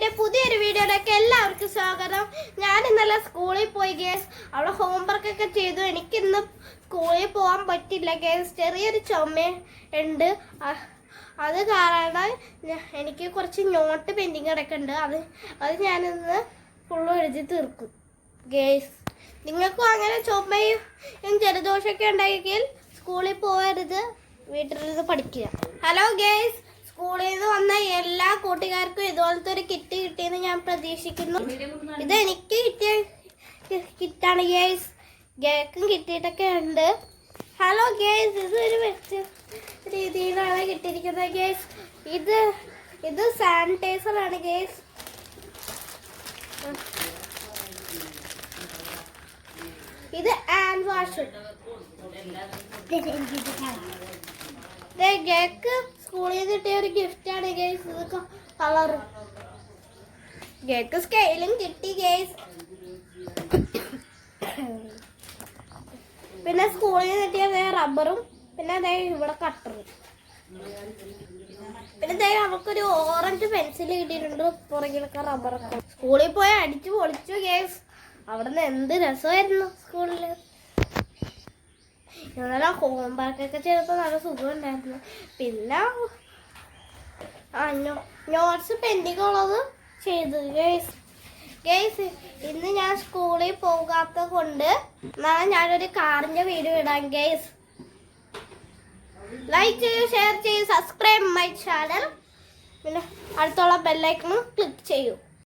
എന്റെ പുതിയൊരു വീഡിയോയിലേക്ക് എല്ലാവർക്കും സ്വാഗതം. ഞാൻ ഇന്നലെ സ്കൂളിൽ പോയി ഗേസ് അവിടെ ഹോംവർക്ക് ഒക്കെ ചെയ്തു. എനിക്കിന്ന് സ്കൂളിൽ പോകാൻ പറ്റില്ല ഗേസ് ചെറിയൊരു ചുമ ഉണ്ട്. അത് കാരണം എനിക്ക് കുറച്ച് നോട്ട് പെൻഡിങ് കിടക്കുന്നുണ്ട്. അത് അത് ഞാനിന്ന് ഫുള്ളും എഴുതി തീർക്കും ഗേസ് നിങ്ങൾക്കും അങ്ങനെ ചുമയും ജലദോഷമൊക്കെ ഉണ്ടായെങ്കിൽ സ്കൂളിൽ പോകരുത് വീട്ടിലിരുന്ന് പഠിക്കുക. ഹലോ ഗേസ് സ്കൂളിൽ നിന്ന് വന്ന എല്ലാ കൂട്ടുകാർക്കും ഇതുപോലത്തെ ഒരു കിറ്റ് കിട്ടിയെന്ന് ഞാൻ പ്രതീക്ഷിക്കുന്നു ഇത് എനിക്ക് കിട്ടിയ കിറ്റാണ് ഗേൾസ് കേക്കും കിട്ടിയിട്ടൊക്കെ ഉണ്ട് ഹലോ ഗേൾസ് ഇത് ഒരു വ്യത്യ രീതിയിലാണ് കിട്ടിയിരിക്കുന്നത് ഗേൾസ് ഇത് ഇത് സാനിറ്റൈസർ ആണ് ഗേൾസ് ഇത് ഹാൻഡ് വാഷ് കേക്ക് സ്കൂളിൽ നിന്ന് കിട്ടിയ ഒരു ഗിഫ്റ്റ് ആണ് ഗേസ് ഇത് കളർ കേക്ക് സ്കെയിലും കിട്ടി ഗേസ് പിന്നെ സ്കൂളിൽ നിന്ന് കിട്ടിയ റബ്ബറും പിന്നെ അതേ ഇവിടെ കട്ടറും പിന്നെ ദേ നമുക്കൊരു ഓറഞ്ച് പെൻസിൽ കിട്ടിയിട്ടുണ്ട് പുറകിലൊക്കെ റബ്ബറൊക്കെ സ്കൂളിൽ പോയി അടിച്ചു പൊളിച്ചു ഗേസ് നിന്ന് എന്ത് രസമായിരുന്നു സ്കൂളിൽ ഇന്നലെ ഹോംവർക്കൊക്കെ ചെയ്തപ്പോൾ നല്ല സുഖമുണ്ടായിരുന്നു. പിന്നെ നോട്ട്സ് പെൻഡിങ് ഉള്ളത് ചെയ്തു ഗേസ് ഗേസ് ഇന്ന് ഞാൻ സ്കൂളിൽ പോകാത്ത കൊണ്ട് നാളെ ഞാനൊരു കാറിന്റെ വീഡിയോ ഇടാം ഗേസ് ലൈക്ക് ചെയ്യൂ ഷെയർ ചെയ്യൂ സബ്സ്ക്രൈബ് മൈ ചാനൽ പിന്നെ അടുത്തുള്ള ബെല്ലൈക്കണും ക്ലിക്ക് ചെയ്യൂ.